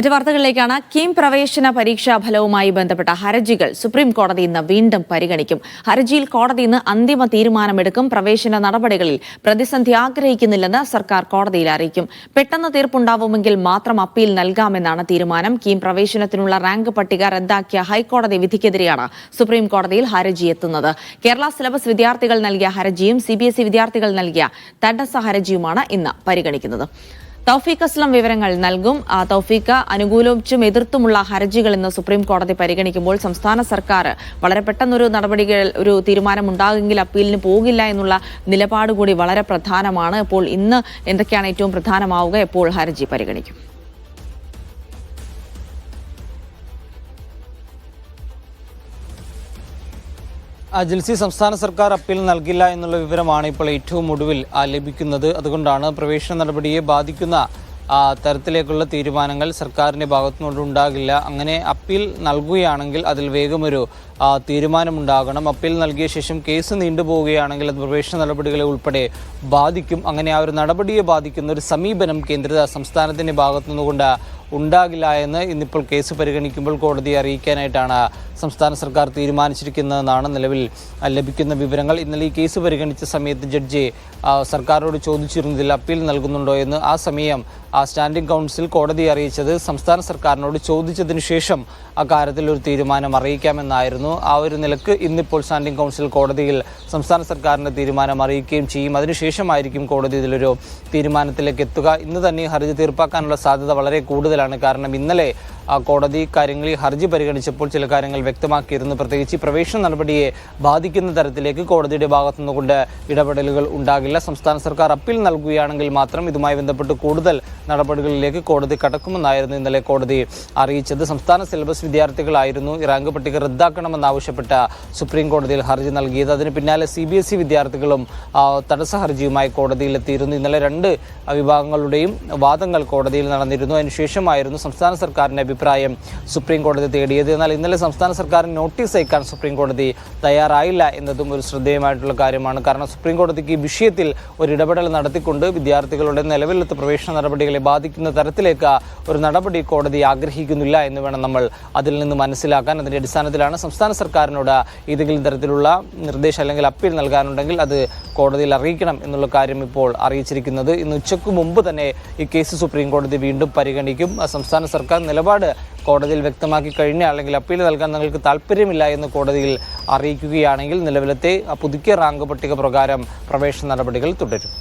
മറ്റു വാർത്തകളിലേക്കാണ് കിം പ്രവേശന പരീക്ഷാ ഫലവുമായി ബന്ധപ്പെട്ട ഹർജികൾ സുപ്രീം കോടതി ഇന്ന് വീണ്ടും പരിഗണിക്കും. ഹർജിയിൽ കോടതി ഇന്ന് അന്തിമ തീരുമാനമെടുക്കും. പ്രവേശന നടപടികളിൽ പ്രതിസന്ധി ആഗ്രഹിക്കുന്നില്ലെന്ന് സർക്കാർ കോടതിയിൽ അറിയിക്കും. പെട്ടെന്ന് തീർപ്പുണ്ടാവുമെങ്കിൽ മാത്രം അപ്പീൽ നൽകാമെന്നാണ് തീരുമാനം. കീം പ്രവേശനത്തിനുള്ള റാങ്ക് പട്ടിക റദ്ദാക്കിയ ഹൈക്കോടതി വിധിക്കെതിരെയാണ് സുപ്രീം കോടതിയിൽ ഹർജി എത്തുന്നത്. കേരള സിലബസ് വിദ്യാർത്ഥികൾ നൽകിയ ഹർജിയും സി വിദ്യാർത്ഥികൾ നൽകിയ തടസ്സ ഹർജിയുമാണ് ഇന്ന് പരിഗണിക്കുന്നത്. തൗഫീഖ് അസ്ലം വിവരങ്ങൾ നൽകും. തൗഫീഖ അനുകൂലിച്ചും എതിർത്തുമുള്ള ഹർജികൾ ഇന്ന് സുപ്രീം കോടതി പരിഗണിക്കുമ്പോൾ സംസ്ഥാന സർക്കാർ വളരെ പെട്ടെന്നൊരു നടപടികൾ ഒരു തീരുമാനം ഉണ്ടാകുമെങ്കിൽ അപ്പീലിന് പോകില്ല എന്നുള്ള നിലപാട് കൂടി വളരെ പ്രധാനമാണ്. അപ്പോൾ ഇന്ന് എന്തൊക്കെയാണ് ഏറ്റവും പ്രധാനമാവുക? എപ്പോൾ ഹർജി പരിഗണിക്കും? ജിൽസി സംസ്ഥാന സർക്കാർ അപ്പീൽ നൽകില്ല എന്നുള്ള വിവരമാണ് ഇപ്പോൾ ഏറ്റവും ഒടുവിൽ ലഭിക്കുന്നത്. അതുകൊണ്ടാണ് പ്രവേശന നടപടിയെ ബാധിക്കുന്ന തരത്തിലേക്കുള്ള തീരുമാനങ്ങൾ സർക്കാരിന്റെ ഭാഗത്തുനിന്നുകൊണ്ട് ഉണ്ടാകില്ല അങ്ങനെ അപ്പീൽ നൽകുകയാണെങ്കിൽ അതിൽ വേഗമൊരു തീരുമാനമുണ്ടാകണം. അപ്പീൽ നൽകിയ ശേഷം കേസ് നീണ്ടുപോവുകയാണെങ്കിൽ അത് പ്രവേശന നടപടികളെ ഉൾപ്പെടെ ബാധിക്കും. അങ്ങനെ ആ ഒരു നടപടിയെ ബാധിക്കുന്ന ഒരു സമീപനം കേന്ദ്ര സംസ്ഥാനത്തിന്റെ ഭാഗത്തുനിന്നുകൊണ്ട് ഉണ്ടാകില്ല എന്ന് ഇന്നിപ്പോൾ കേസ് പരിഗണിക്കുമ്പോൾ കോടതിയെ അറിയിക്കാനായിട്ടാണ് സംസ്ഥാന സർക്കാർ തീരുമാനിച്ചിരിക്കുന്നതെന്നാണ് നിലവിൽ ലഭിക്കുന്ന വിവരങ്ങൾ. ഇന്നലെ ഈ കേസ് പരിഗണിച്ച സമയത്ത് ജഡ്ജി സർക്കാരോട് ചോദിച്ചിരുന്നതിൽ അപ്പീൽ നൽകുന്നുണ്ടോ എന്ന് ആ സമയം സ്റ്റാൻഡിംഗ് കൗൺസിൽ കോടതിയെ അറിയിച്ചത് സംസ്ഥാന സർക്കാരിനോട് ചോദിച്ചതിന് ശേഷം അക്കാര്യത്തിൽ ഒരു തീരുമാനം അറിയിക്കാമെന്നായിരുന്നു. ആ ഒരു നിലയ്ക്ക് ഇന്നിപ്പോൾ സ്റ്റാൻഡിംഗ് കൗൺസിൽ കോടതിയിൽ സംസ്ഥാന സർക്കാരിന്റെ തീരുമാനം അറിയിക്കുകയും ചെയ്യും. അതിനുശേഷമായിരിക്കും കോടതി ഇതിലൊരു തീരുമാനത്തിലേക്ക് എത്തുക. ഇന്ന് തന്നെ ഹർജി തീർപ്പാക്കാനുള്ള സാധ്യത വളരെ കൂടുതലാണ്. കാരണം ഇന്നലെ ആ കോടതി കാര്യങ്ങളിൽ ഹർജി പരിഗണിച്ചപ്പോൾ ചില കാര്യങ്ങൾ വ്യക്തമാക്കിയിരുന്നു. പ്രത്യേകിച്ച് പ്രവേശന നടപടിയെ ബാധിക്കുന്ന തരത്തിലേക്ക് കോടതിയുടെ ഭാഗത്തുനിന്നുകൊണ്ട് ഇടപെടലുകൾ ഉണ്ടാകില്ല. സംസ്ഥാന സർക്കാർ അപ്പീൽ നൽകുകയാണെങ്കിൽ മാത്രം ഇതുമായി ബന്ധപ്പെട്ട് കൂടുതൽ നടപടികളിലേക്ക് കോടതി കടക്കുമെന്നായിരുന്നു ഇന്നലെ കോടതി അറിയിച്ചത്. സംസ്ഥാന സിലബസ് വിദ്യാർത്ഥികളായിരുന്നു. റാങ്ക് പട്ടിക റദ്ദാക്കണമെന്നാവശ്യപ്പെട്ട സുപ്രീം കോടതിയിൽ ഹർജി നൽകിയത്. അതിന് പിന്നാലെ സി ബി എസ് ഇ വിദ്യാർത്ഥികളും തടസ്സ ഹർജിയുമായി കോടതിയിലെത്തിയിരുന്നു. ഇന്നലെ രണ്ട് വിഭാഗങ്ങളുടെയും വാദങ്ങൾ കോടതിയിൽ നടന്നിരുന്നു. അതിനുശേഷമായിരുന്നു സംസ്ഥാന സർക്കാരിന്റെ അഭിപ്രായം സുപ്രീം കോടതി തേടിയത്. എന്നാൽ ഇന്നലെ സംസ്ഥാന സർക്കാരിന് നോട്ടീസ് അയക്കാൻ സുപ്രീം കോടതി തയ്യാറായില്ല എന്നതും ഒരു ശ്രദ്ധേയമായിട്ടുള്ള കാര്യമാണ്. കാരണം സുപ്രീം കോടതിക്ക് ഈ വിഷയത്തിൽ ഒരു ഇടപെടൽ നടത്തിക്കൊണ്ട് വിദ്യാർത്ഥികളുടെ നിലവിലത്തെ പ്രവേശന നടപടികളെ ബാധിക്കുന്ന തരത്തിലേക്ക് ഒരു നടപടി കോടതി ആഗ്രഹിക്കുന്നില്ല എന്ന് വേണം നമ്മൾ അതിൽ നിന്ന് മനസ്സിലാക്കാൻ. അതിന്റെ അടിസ്ഥാനത്തിലാണ് സംസ്ഥാന സർക്കാരിനോട് ഏതെങ്കിലും തരത്തിലുള്ള നിർദ്ദേശം അല്ലെങ്കിൽ അപ്പീൽ നൽകാനുണ്ടെങ്കിൽ അത് കോടതിയിൽ അറിയിക്കണം എന്നുള്ള കാര്യം ഇപ്പോൾ അറിയിച്ചിരിക്കുന്നത്. ഇന്ന് ഉച്ചയ്ക്ക് മുമ്പ് തന്നെ ഈ കേസ് സുപ്രീം കോടതി വീണ്ടും പരിഗണിക്കും. സംസ്ഥാന സർക്കാർ നിലപാട് കോടതിയിൽ വ്യക്തമാക്കി കഴിഞ്ഞാൽ അല്ലെങ്കിൽ അപ്പീൽ നൽകാൻ നിങ്ങൾക്ക് താല്പര്യമില്ല എന്ന് കോടതിയിൽ അറിയിക്കുകയാണെങ്കിൽ നിലവിലത്തെ പുതുക്കിയ റാങ്ക് പട്ടിക പ്രകാരം പ്രവേശന നടപടികൾ തുടരും.